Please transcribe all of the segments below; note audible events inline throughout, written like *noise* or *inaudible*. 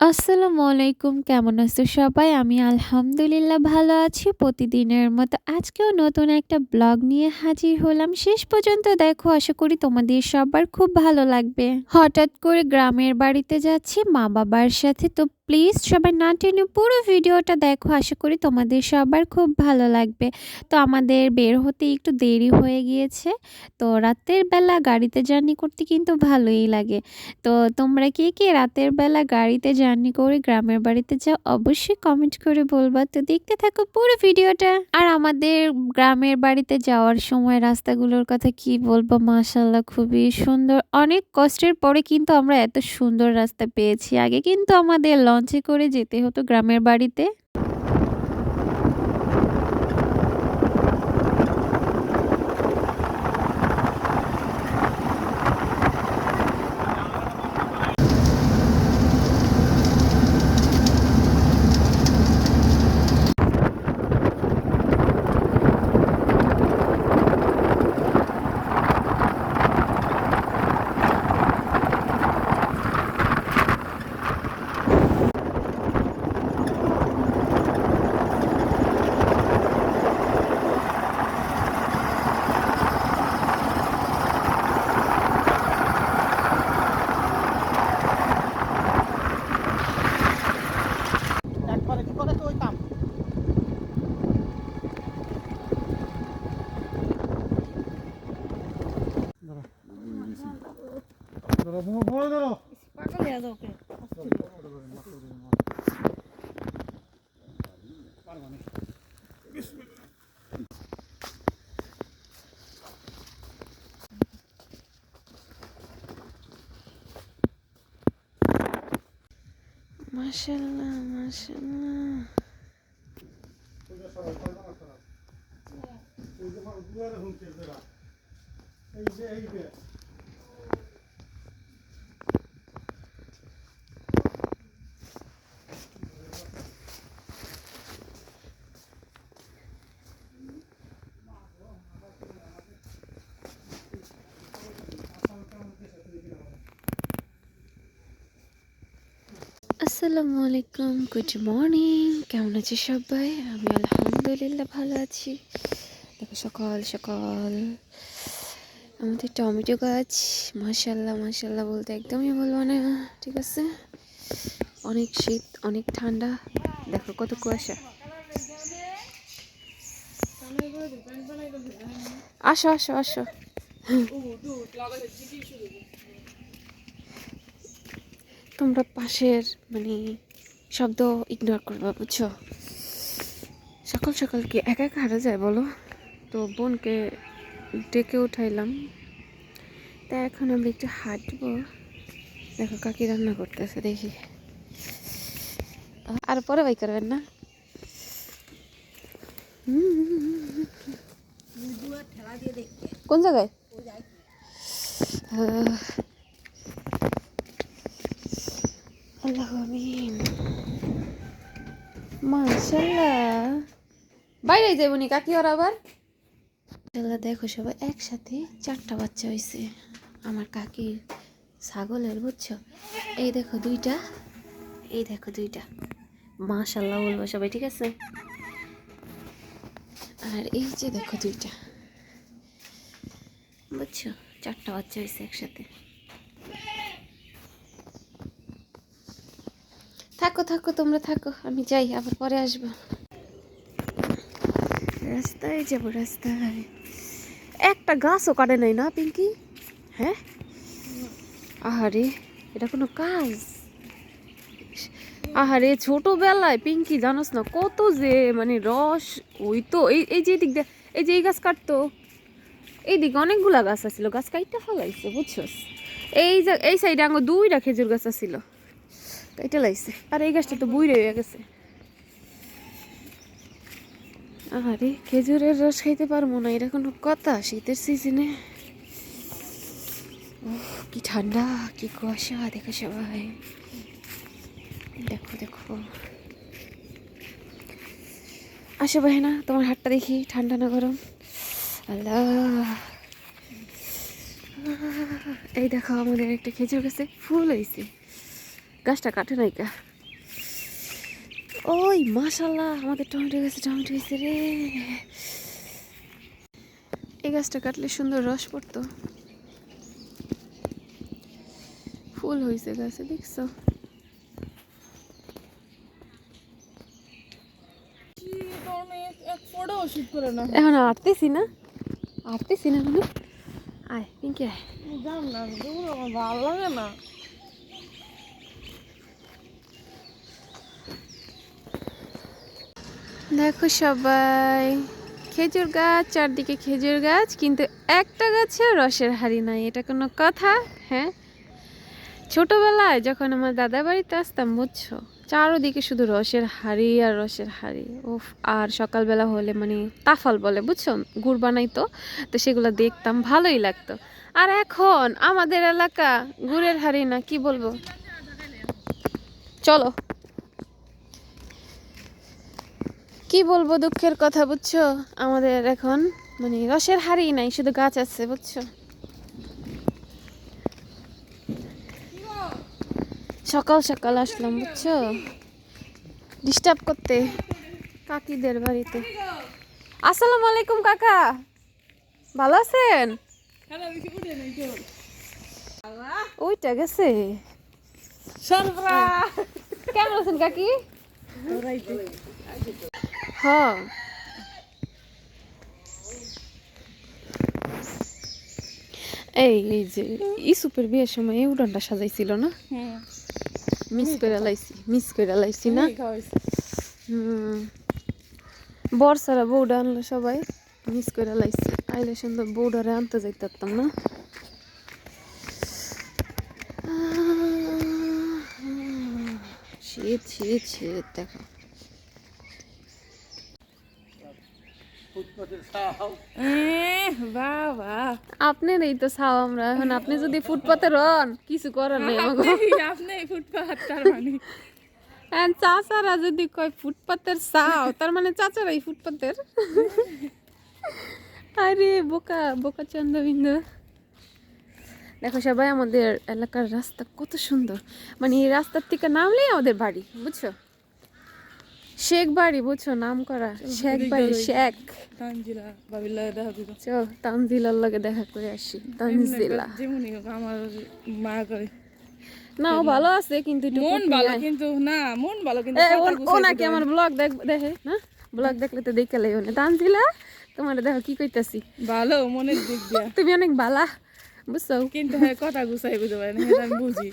আসসালামু আলাইকুম, কেমন আছো সবাই? আমি আলহামদুলিল্লাহ ভালো আছি। প্রতিদিনের মতো আজকেও নতুন একটা ব্লগ নিয়ে হাজির হলাম। শেষ পর্যন্ত দেখো, আশা করি তোমাদের সবার খুব ভালো লাগবে। হঠাৎ করে গ্রামের বাড়িতে যাচ্ছি, মা-বাবার সাথে তো প্লিজ সবাই না টেনে পুরো ভিডিওটা দেখো আশা করি তোমাদের সবার খুব ভালো লাগবে। তো আমাদের বের হতে একটু দেরি হয়ে গিয়েছে। তো রাতের বেলা গাড়িতে জার্নি করতে কিন্তু ভালোই লাগে। তো তোমরা কে, কে রাতের বেলা গাড়িতে জার্নি করে গ্রামের বাড়িতে যাও অবশ্যই কমেন্ট করে বলবা। তো দেখতে থাকো পুরো ভিডিওটা। আর আমাদের গ্রামের বাড়িতে যাওয়ার সময় রাস্তাগুলোর কথা কি বলব মাশাআল্লাহ খুবই সুন্দর। অনেক কষ্টের পরে কিন্তু আমরা এত সুন্দর রাস্তা পেয়েছি। আগে কিন্তু আমাদের লঞ্চে করে যেতে হতো গ্রামের বাড়িতে। একবারে কি করে তো ওই কাম ধরো ধরো বড় ধরো মাশাআল্লাহ মাশাআল্লাহ। এই যে এই আসসালামু আলাইকুম গুড মর্নিং কেমন আছে সবাই? আমি আলহামদুলিল্লাহ ভালো আছি। দেখো, সকাল সকাল। আমাদের টমেটো গাছ মাশাল্লাহ মাশাল্লাহ বলতে একদমই বলব না। ঠিক আছে? অনেক শীত, অনেক ঠান্ডা। দেখো, কত কুয়াশা। আসো আসো আসো। তোমরা পাশের মানে শব্দ ইগনোর করবা বুঝছ? সকাল সকাল কি একা একা হারা যায় বলো? তো বোনকে ডেকে উঠাইলাম। তা এখন আমরা একটু হাঁটবো। দেখো কাকি রান্না করতেছে দেখি। আর পরে বাই করবেন না? কোন জায়গায়? আল্লাহ আমিন। মাশাল্লাহ বাইরে যাব নি কাকি ওর আবার? মাশাল্লাহ দেখো সবাই একসাথে চারটা বাচ্চা হয়েছে আমার কাকির ছাগলের, বুঝছ? এই দেখো দুইটা, এই দেখো দুইটা। মাশাল্লাহ বলব সবাই, ঠিক আছে? আর এই যে দেখো দুইটা। বুঝছ? চারটা বাচ্চা হয়েছে একসাথে। থাকো থাকো, তোমরা থাকো। আমি যাই, আবার পরে আসব। রাস্তায় যাব, রাস্তায়। একটা গাছও কাটে নাই না, পিঙ্কি? হ্যাঁ? আহারে, এটা কোনো কাজ? আহারে, ছোটবেলায়, পিঙ্কি, জানোস না, কত যে মানে রস, ওই তো, এই এই যে দিক দিয়ে, এই যে এই গাছ কাটতো এই দিকে অনেকগুলা গাছ আছিল, গাছ কাইটা ফলাইছে, বুঝছস? এই যে, এই সাইডে আঙ্গ দুইটা খেজুর গাছ আছিল। কাইটা লাইছে আর এই গাছটা তো বুই রয়ে গেছে। আরে খেজুরের রস খাইতে পারব না, এটা কোনো কথা শীতের সিজনে কি ঠান্ডা, কি কুয়াশা, দেখো সবাই। দেখো দেখো। আসো না তোমার হাতটা দেখি, ঠান্ডা না গরম? আল্লাহ। এই দেখো, আমাদের একটা খেজুর গাছে ফুল হয়েছে গাছটা কাটে নাই কা। ওই মাশাল্লাহ আমাদের টমেটো গাছে টমেটো হয়েছে রে। এই গাছটা কাটলে সুন্দর রস পড়তো। ফুল হয়েছে গাছে, দেখছ? এখন আটতেছি না। আটতেছি না আয়, পিঙ্কি, আয়। ভালো লাগে না। দেখো সবাই, খেজুর গাছ, চারদিকে খেজুর গাছ, কিন্তু একটা গাছেও রসের হাড়ি নাই, এটা কোনো কথা? হ্যাঁ? ছোটবেলায় যখন আমার দাদা বাড়িতে আসতাম, বুঝছ? চারোদিকে শুধু রসের হাড়ি আর রসের হাড়ি। উফ, আর সকালবেলা হলে মানে তাফাল বলে, বুঝছ? গুড় বানাইতো তো সেগুলো দেখতাম, ভালোই লাগতো। আর এখন আমাদের এলাকা গুড়ের হাড়ি না, কি বলব? চলো। কি বলব দুঃখের কথা বুঝছ? আমাদের এখন মানে রসের হাড়ি নাই শুধু গাছ আছে বুঝছ? সকাল সকাল আসলাম বুঝছ? ডিস্টার্ব করতে কাকিদের বাড়িতে। আসসালামু আলাইকুম কাকা। ভালো আছেন? ওইটা গেছে। কেমন আছেন কাকি? হ্যাঁ। এই এই যে ইসুপের বিয়ের সময় এই উড়ানটা সাজাইছিল না? হ্যাঁ। মিস করে লাইছি মিস করে লাইছি না? হুম। বর্ষারা বউডা আনলো সবাই মিস করে লাইছি। আইলে সুন্দর বউডারে আনতে যাইতাম না? শীত শীত শীত দেখো ফুটপাতের সাহাও বাবা আপনার এই তো ছাও আমরা এখন আপনি যদি ফুটপাতে রন কিছু করার নেই আপনি ফুটপাত তার মানে। চাচারা যদি কয় ফুটপাতের চাও তার মানে চাচারাই ফুটপাতের? আরে বোকা বোকা চন্দ্রবিন্দু। দেখো সবাই আমাদের এলাকার রাস্তা কত সুন্দর। মানে এই রাস্তার থেকে নামলেই আমাদের বাড়ি বুঝছ? শেখ বাড়ি বুঝছ? নাম করা শেখ বাড়ি শেখ। তানজিলা দেখা দিল চো তানজিলার লগে দেখা করে আসি। তানজিলা। আমার মায়া করে। না ও ভালো আছে কিন্তু মন ভালো কিন্তু না মন ভালো কিন্তু ও- নাকি আমার ব্লগ দেখ দেখে না? ব্লগ দেখলে তো দেখে না তানজিলা তোমার দেখো কি কইতাছি? ভালো মনে দিক দিয়া। *laughs* তুমি অনেক বালা বুঝছ? কিন্তু হ্যাঁ কথা গুছাই বুঝতে পারে না আমি বুঝি।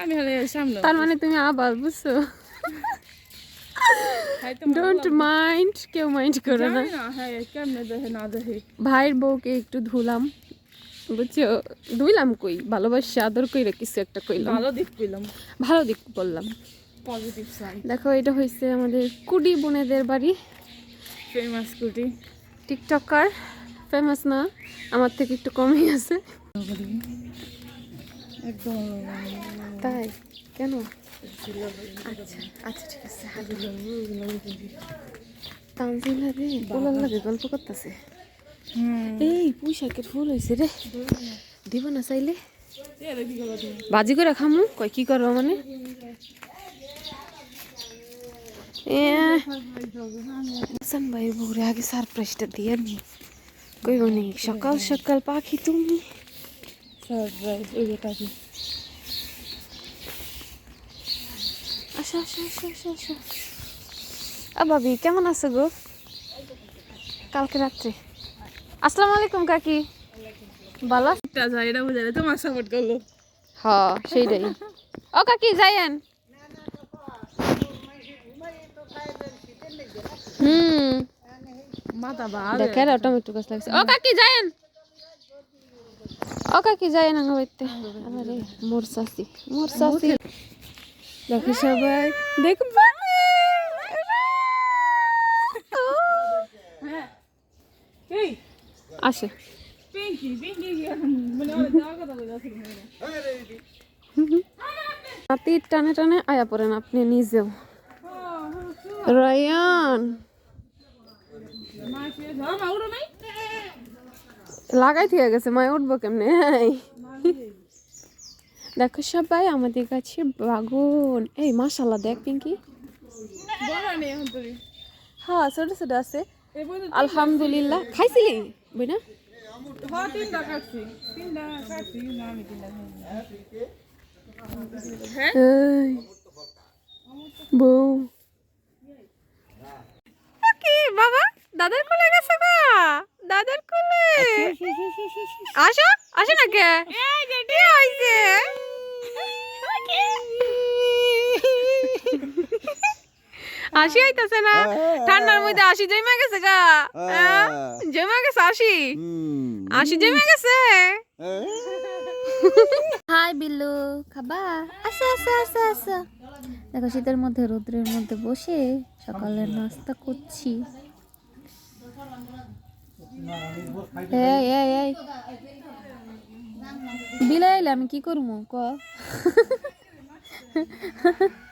আমি হলে সামনে তার মানে তুমি আবার বুঝছ? ডোন্ট মাইন্ড কেউ মাইন্ড করো না। হ্যাঁ ভাইয়ের বউকে একটু ধুলাম। বুঝছ? ধুইলাম কই? ভালোবাসি আদর কইরা কিছু একটা কইলাম। ভালো দিক পেলাম ভালো দিক বললাম। পজিটিভ সাইড দেখো এটা হয়েছে আমাদের কুডি বোনেদের বাড়ি। ফেমাস কুটি টিকটকার। ফেমাস না আমার থেকে একটু কমই আছে। একদম। তাই? কেন? আচ্ছা আচ্ছা ঠিক আছে। তানজিলা রে পোলার লাগে গল্প করতেছে এই পুঁই শাকের ফুল হয়েছে রে। দিব না চাইলে। বাজি করে খামু কই কি করব মানে হাসান ভাইয়ের বউরে আগে সারপ্রাইজটা দিয়ে নি। কইব নি সকাল সকাল পাখি তুমি সারপ্রাইজ ওই কাকি আসো আসো আসো আসো আসো আ ভাবি কেমন আছো গো? কালকে রাত্রে। আসসালামু আলাইকুম কাকি। ভালো? এটা বুঝালে তোমার সাপোর্ট করল। হ সেইটাই। ও কাকি যাইয়েন। হুম। মাথা ভালো দেখে রে টমেটো গাছ লাগছে। ও কাকি যাইয়েন। ও কাকি যাইয়েন আঙ্গা বাইতে আরে মোর সাসি মোর সাসি দেখো সবাই দেখো আসে মানে নাতি টানে টানে আয়া পড়েন আপনি নিজেও রায়ান লাগাই থেকে গেছে মায় উঠবো কেমনে এই। দেখো সবাই আমাদের কাছে বাগুন। এই মাশাল্লাহ দেখ পিঙ্কি। হ্যাঁ ছোট ছোট আছে। আলহামদুলিল্লাহ। খাইছিলি? বই না বউ। কি বাবা দাদার কোলে গেছে দাদার কোলে। আসো আসো না কে কি হইছে আসি হইতাছে না? ঠান্ডার মধ্যে আসি জমা গেছে গা। হ্যাঁ? জমা গেছে আসি আসি জমা গেছে? হাই বিল্লু খাবা? আসো আসো আসো আসো। দেখো শীতের মধ্যে রোদ্রের মধ্যে বসে সকালের নাস্তা করছি। বিলাইলে আমি কি করব? ক? *laughs*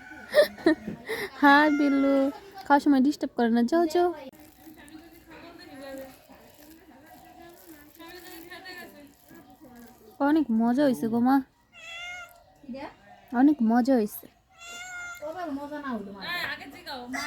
হাই বিল্লু। খাওয়ার সময় ডিস্টার্ব করে না। যাও যাও। অনেক মজা হয়েছে গো মা। অনেক মজা হয়েছে আগে জিগাও মা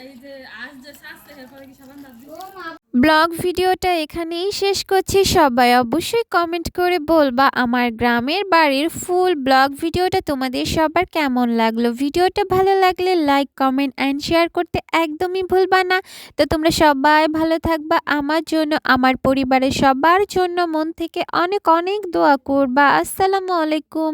এই যে আজ যে শাস্তে এরপরে কি সাবান দাও? ব্লগ ভিডিওটা এখানেই শেষ করছি। সবাই অবশ্যই কমেন্ট করে বলবা আমার গ্রামের বাড়ির ফুল ব্লগ ভিডিওটা তোমাদের সবার কেমন লাগল? ভিডিওটা ভালো লাগলে লাইক কমেন্ট অ্যান্ড শেয়ার করতে একদমই ভুলবা না। তো তোমরা সবাই ভালো থাকবা। আমার জন্য, আমার পরিবারের সবার জন্য মন থেকে অনেক অনেক দোয়া করবা। আসসালামু আলাইকুম।